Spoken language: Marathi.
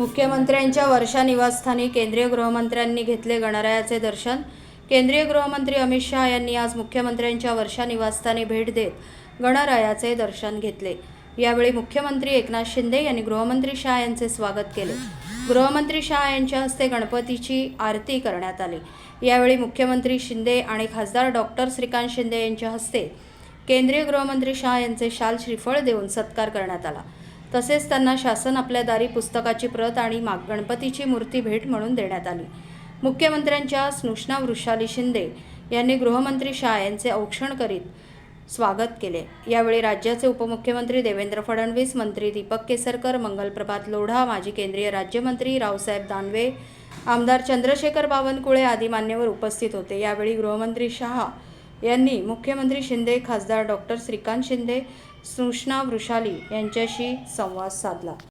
मुख्यमंत्र्यांच्या वर्षा निवासस्थानी केंद्रीय गृहमंत्र्यांनी घेतले गणरायाचे दर्शन. केंद्रीय गृहमंत्री अमित शहा यांनी आज मुख्यमंत्र्यांच्या वर्षा निवासस्थानी भेट देत गणरायाचे दर्शन घेतले. यावेळी मुख्यमंत्री एकनाथ शिंदे यांनी गृहमंत्री शहा यांचे स्वागत केले. गृहमंत्री शहा यांच्या हस्ते गणपतीची आरती करण्यात आली. यावेळी मुख्यमंत्री शिंदे आणि खासदार डॉक्टर श्रीकांत शिंदे यांच्या हस्ते केंद्रीय गृहमंत्री शहा यांचे शाल श्रीफळ देऊन सत्कार करण्यात आला. तसेच त्यांना शासन आपल्या दारी पुस्तकाची प्रत आणि माग गणपतीची मूर्ती भेट म्हणून देण्यात आली. मुख्यमंत्र्यांच्या स्नुष्णा वृषाली शिंदे यांनी गृहमंत्री शहा यांचे औक्षण करीत स्वागत केले. यावेळी राज्याचे उपमुख्यमंत्री देवेंद्र फडणवीस मंत्री दीपक केसरकर मंगलप्रभात लोढा माजी केंद्रीय राज्यमंत्री रावसाहेब दानवे आमदार चंद्रशेखर बावनकुळे आदी मान्यवर उपस्थित होते. यावेळी गृहमंत्री शहा यांनी मुख्यमंत्री शिंदे खासदार डॉक्टर श्रीकांत शिंदे स्नुषना वृषाली यांच्याशी संवाद साधला.